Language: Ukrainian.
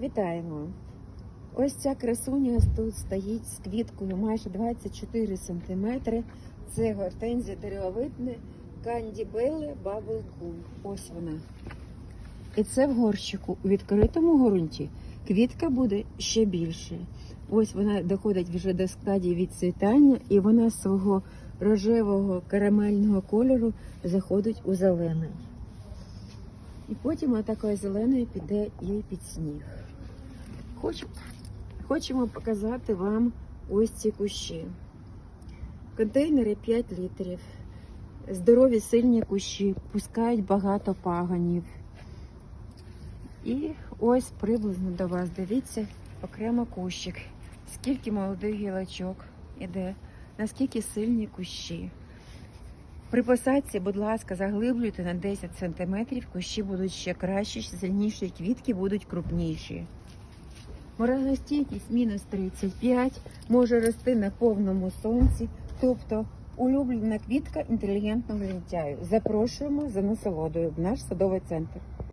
Вітаємо! Ось ця красуня тут стоїть з квіткою майже 24 см. Це гортензія деревовидне Кандібеле Баблкум. Ось вона. І це в горщику у відкритому ґрунті. Квітка буде ще більше. Ось вона доходить вже до стадії відцвітання, і вона з свого рожевого карамельного кольору заходить у зелений. І потім отакою зеленою піде і під сніг. Хочу, хочемо показати вам ось ці кущі. Контейнери 5 літрів. Здорові сильні кущі, пускають багато паганів. І ось приблизно до вас дивіться окремо кущик. Скільки молодих гілочок іде, наскільки сильні кущі. При посадці, будь ласка, заглиблюйте на 10 см, кущі будуть ще кращі, сильніші, квітки будуть крупніші. Морозостійкість мінус 35 може рости на повному сонці, тобто улюблена квітка інтелігентного лентяю. Запрошуємо за насолодою в наш садовий центр.